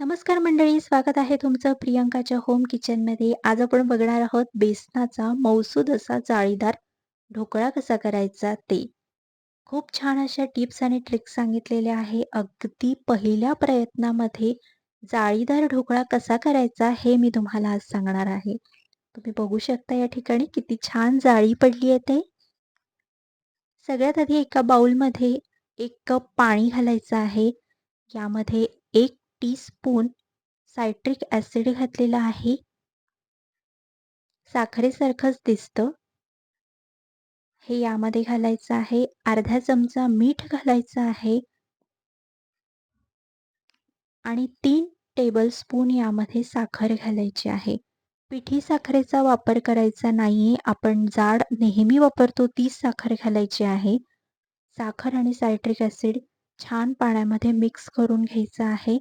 नमस्कार मंडळी, स्वागत आहे तुमचं प्रियंकाच्या होम किचनमध्ये. आज आपण बघणार आहोत बेसनाचा मौसूद असा जाळीदार ढोकळा कसा करायचा ते. खूप छान अशा टिप्स आणि ट्रिक्स सांगितलेल्या आहे. अगदी पहिल्या प्रयत्नामध्ये जाळीदार ढोकळा कसा करायचा हे मी तुम्हाला आज सांगणार आहे. तुम्ही बघू शकता या ठिकाणी किती छान जाळी पडली आहे ते. सगळ्यात आधी एका बाउलमध्ये एक कप पाणी घालायचं आहे. यामध्ये एक टीस्पून सायट्रिक ॲसिड घातलेला आहे. साखरेसारखंच दिसतं. हे यामध्ये घालायचं आहे. अर्धा चमचा मीठ घालायचं आहे. आणि तीन टेबलस्पून यामध्ये साखर घालायची आहे. पिठी साखरेचा वापर करायचा नाहीये. आपण जाड नेहमी वापरतो तीच साखर घालायची आहे. साखर आणि सायट्रिक ॲसिड छान पाण्यामध्ये मिक्स करून घ्यायचं आहे.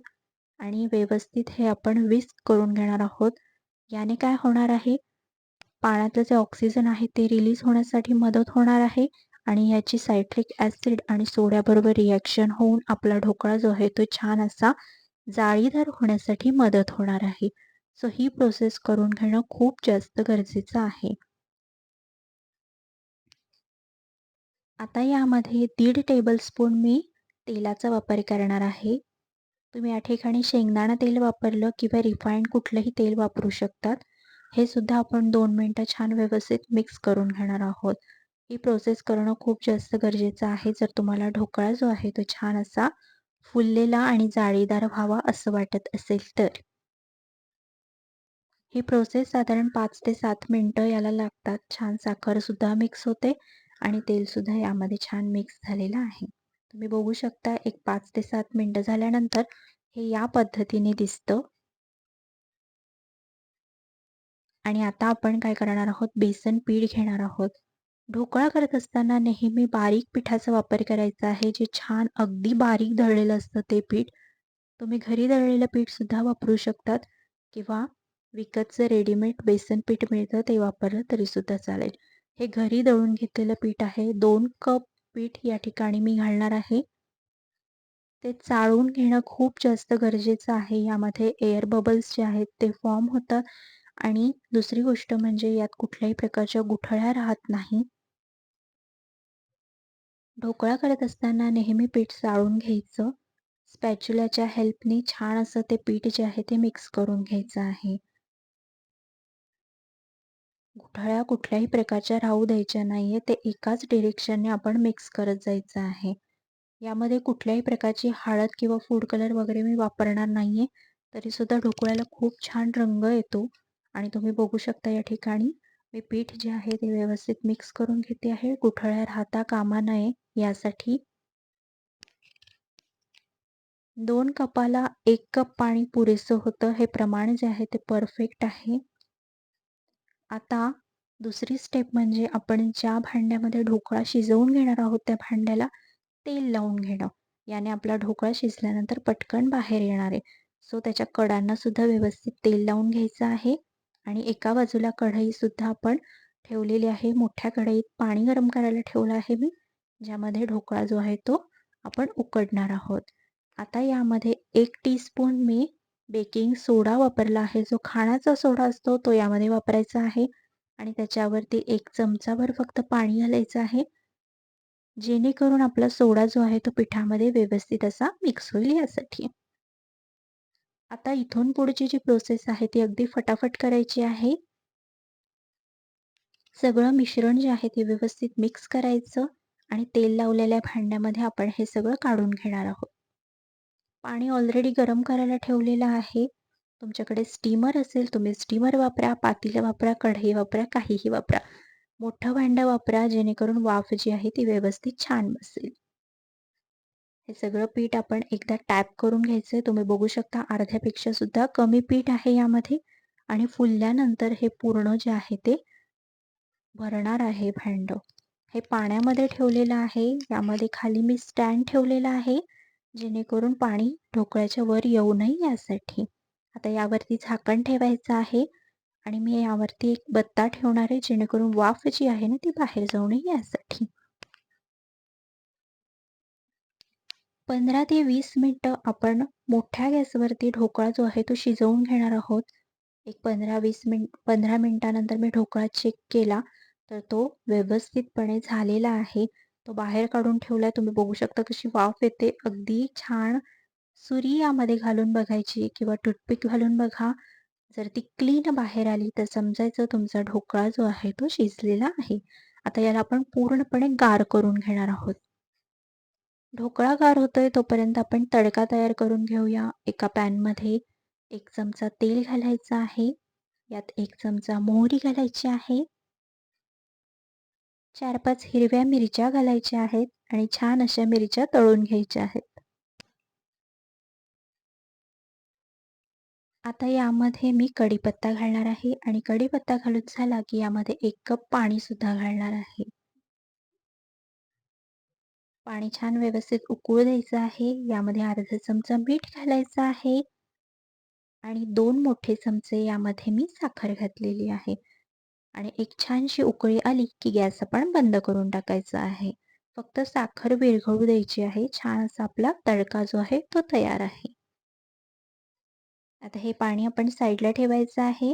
आणि व्यवस्थित हे आपण विस्क करून घेणार आहोत. याने काय होणार आहे, पाण्यातलं जे ऑक्सिजन आहे ते रिलीज होण्यासाठी मदत होणार आहे आणि याची सायट्रिक ॲसिड आणि सोड्याबरोबर रिॲक्शन होऊन आपला ढोकळा जो आहे तो छान असा जाळीदार होण्यासाठी मदत होणार आहे. सो ही प्रोसेस करून घेणं खूप जास्त गरजेचं आहे. आता यामध्ये दीड टेबलस्पून मी तेलाचा वापर करणार आहे. तुम्ही या ठिकाणी शेंगदाणा तेल वापरलं किंवा रिफाईंड कुठलंही तेल वापरू शकतात. हे सुद्धा आपण दोन मिनटं छान व्यवस्थित मिक्स करून घेणार आहोत. ही प्रोसेस करणं खूप जास्त गरजेचं आहे जर तुम्हाला ढोकळा जो आहे तो छान असा फुललेला आणि जाळीदार व्हावा असं वाटत असेल तर. ही प्रोसेस साधारण पाच ते सात मिनटं याला लागतात. छान साखरसुद्धा मिक्स होते आणि तेलसुद्धा यामध्ये छान मिक्स झालेलं आहे. तुम्ही बघू शकता एक पाच ते सात मिनटं झाल्यानंतर हे या पद्धतीने दिसतं. आणि आता आपण काय करणार आहोत बेसन पीठ घेणार आहोत. ढोकळा करत असताना नेहमी बारीक पिठाचा वापर करायचा आहे जे छान अगदी बारीक दळलेलं असतं ते पीठ. तुम्ही घरी दळलेलं पीठ सुद्धा वापरू शकतात किंवा विकतचं रेडीमेड बेसन पीठ मिळतं ते वापरलं तरी सुद्धा चालेल. हे घरी दळून घेतलेलं पीठ आहे. दोन कप पीठ या ठिकाणी मी घालणार आहे. ते चाळून घेणं खूप जास्त गरजेचं आहे. यामध्ये एअर बबल्स जे आहेत ते फॉर्म होतात आणि दुसरी गोष्ट म्हणजे यात कुठल्याही प्रकारच्या गुठळ्या राहत नाही. ढोकळा करत असताना नेहमी पीठ चाळून घ्यायचं. स्पॅच्युलाच्या हेल्पनी छान असं ते पीठ जे आहे ते मिक्स करून घ्यायचं आहे. गुठळ्या कुठल्याही प्रकारच्या राहू द्यायच्या नाही आहे ते एकाच डिरेक्शनने आपण मिक्स करत जायचं आहे. यामध्ये कुठल्याही प्रकारची हळद किंवा फूड कलर वगैरे मी वापरणार नाही आहे तरीसुद्धा ढोकळ्याला खूप छान रंग येतो आणि तुम्ही बघू शकता या ठिकाणी मी पीठ जे आहे ते व्यवस्थित मिक्स करून घेते आहे. गुठळ्या राहता कामा नये यासाठी. दोन कपाला एक कप पाणी पुरेसं होतं. हे प्रमाण जे आहे ते परफेक्ट आहे. आता दुसरी स्टेप म्हणजे आपण ज्या भांड्यामध्ये ढोकळा शिजवून घेणार आहोत त्या भांड्याला तेल लावून घेणं. याने आपला ढोकळा शिजल्यानंतर पटकन बाहेर येणार आहे. सो त्याच्या कडांना सुद्धा व्यवस्थित तेल लावून घ्यायचं आहे आणि एका बाजूला कढईसुद्धा आपण ठेवलेली आहे. मोठ्या कढईत पाणी गरम करायला ठेवलं आहे मी, ज्यामध्ये ढोकळा जो आहे तो आपण उकडणार आहोत. आता यामध्ये एक टीस्पून मी बेकिंग सोडा वापरला आहे. जो खाण्याचा सोडा असतो तो यामध्ये वापरायचा आहे आणि त्याच्यावरती एक चमचाभर फक्त पाणी घालायचं आहे. जेणेकरून आपला सोडा जो आहे तो पिठामध्ये व्यवस्थित असा मिक्स होईल यासाठी. आता इथून पुढची जी प्रोसेस आहे ती अगदी फटाफट करायची आहे. सगळं मिश्रण जे आहे ते व्यवस्थित मिक्स करायचं आणि तेल लावलेल्या भांड्यामध्ये आपण हे सगळं काढून घेणार आहोत. पाणी ऑलरेडी गरम करायला ठेवलेलं आहे. तुमच्याकडे स्टीमर असेल तुम्ही स्टीमर वापरा, पातेलं वापरा, कढई वापरा, काहीही वापरा. मोठं भांडं वापरा जेणेकरून वाफ जी आहे ती व्यवस्थित छान बसेल. हे सगळं पीठ आपण एकदा टॅप करून घ्यायचं तुम्ही बघू शकता अर्ध्यापेक्षा सुद्धा कमी पीठ आहे यामध्ये आणि फुलल्यानंतर हे पूर्ण जे आहे ते भरणार आहे भांडं. हे पाण्यामध्ये ठेवलेलं आहे. यामध्ये खाली मी स्टँड ठेवलेला आहे. जेणेकरून पाणी ढोकळ्याच्या वर येऊ नये यासाठी. आता यावरती झाकण ठेवायचं आहे आणि मी यावरती एक बत्ता ठेवणार आहे जेणेकरून वाफ जी आहे ना ती बाहेर जाऊ नये यासाठी. पंधरा ते वीस मिनटं आपण मोठ्या गॅसवरती ढोकळा जो आहे तो शिजवून घेणार आहोत. एक 15-20 मिनिट 15 मिनिटानंतर मी ढोकळा चेक केला, तर तो व्यवस्थितपणे झालेला आहे. तो बाहेर काढून ठेवलाय. तुम्ही बघू शकता कशी वाफ येते. अगदी छान सुरी यामध्ये घालून बघायची किंवा टूथपिक घालून बघा. जर ती क्लीन बाहेर आली तर समजायचं तुमचा ढोकळा जो आहे तो शिजलेला आहे. आता याला आपण पूर्णपणे गार करून घेणार आहोत. ढोकळा गार होतोय तोपर्यंत आपण तडका तयार करून घेऊया. एका पॅनमध्ये एक चमचा तेल घालायचं आहे. यात एक चमचा मोहरी घालायची आहे. 4-5 हिरव्या मिरच्या घालायच्या आहेत आणि छान अशा मिरच्या तळून घ्यायच्या आहेत. आता यामध्ये मी कढीपत्ता घालणार आहे आणि कढीपत्ता घालून झाला की यामध्ये एक कप पाणी सुद्धा घालणार आहे. पाणी छान व्यवस्थित उकळू द्यायचं आहे. यामध्ये अर्धा चमचा मीठ घालायचं आहे आणि दोन मोठे चमचे यामध्ये मी साखर घातलेली आहे आणि एक छानशी उकळी आली की गॅस आपण बंद करून टाकायचा आहे. फक्त साखर विरघळू द्यायची आहे. छान असा आपला तडका जो आहे तो तयार आहे. आता हे पाणी आपण साईडला ठेवायचं आहे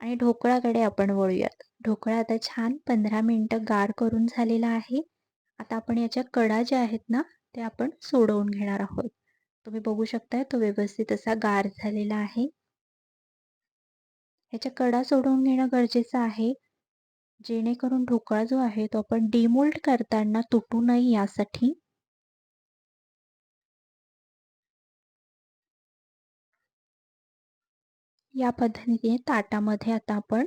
आणि ढोकळाकडे आपण वळूयात. ढोकळा आता छान पंधरा मिनटं गार करून झालेला आहे. आता आपण याच्या कडा ज्या आहेत ना, ते आपण सोडवून घेणार आहोत. तुम्ही बघू शकताय तो व्यवस्थित असा गार झालेला आहे. ह्याच्या कडा सोडवून घेणं गरजेचं आहे. जेणेकरून ढोकळा जो आहे तो आपण डिमोल्ड करताना तुटू नये यासाठी. या पद्धतीने ताटामध्ये आता आपण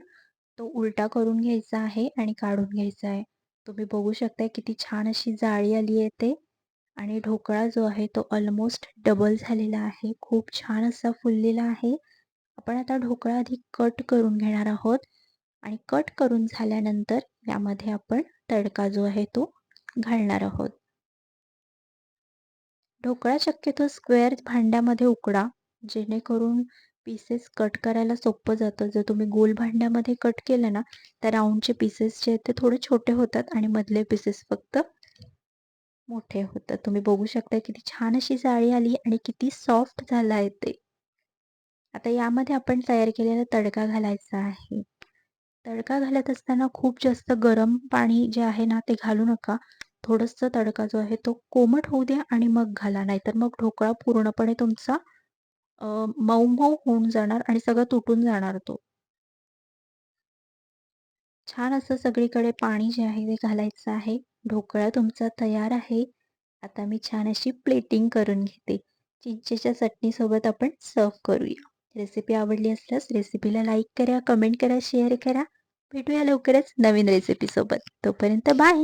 तो उलटा करून घ्यायचा आहे आणि काढून घ्यायचा आहे. तुम्ही बघू शकताय किती छान अशी जाळी आली आहे ते आणि ढोकळा जो आहे तो ऑलमोस्ट डबल झालेला आहे. खूप छान असा फुललेला आहे. आपण आता ढोकळा आधी कट करून घेणार आहोत आणि कट करून झाल्यानंतर यामध्ये आपण तडका जो आहे तो घालणार आहोत. ढोकळा शक्यतो स्क्वेअर भांड्यामध्ये उकडा, जेणेकरून पीसेस कट करायला सोपं जातं. जर तुम्ही गोल भांड्यामध्ये कट केलं ना, तर राऊंडचे पीसेस जे आहेत ते थोडे छोटे होतात आणि मधले पीसेस फक्त मोठे होतात. तुम्ही बघू शकता किती छान अशी जाळी आली आणि किती सॉफ्ट झाला आहे ते. आता यामध्ये आपण तयार केलेला तडका घालायचा आहे. तडका घालत असताना खूप जास्त गरम पाणी जे आहे ना, ते घालू नका. थोडंसं तडका जो आहे तो कोमट होऊ द्या आणि मग घाला. नाहीतर मग ढोकळा पूर्णपणे तुमचा मऊ-मऊ होऊन जाणार आणि सगळं तुटून जाणार तो. छान असं सगळीकडे पाणी जे आहे ते घालायचं आहे. ढोकळा तुमचा तयार आहे. आता मी छान अशी प्लेटिंग करून घेते. चिंचेच्या चटणीसोबत आपण सर्व्ह करूया. रेसिपी आवडली असल्यास रेसिपीला लाईक करा, कमेंट करा, शेअर करा. भेटूया लवकरच नवीन रेसिपीसोबत. तोपर्यंत बाय.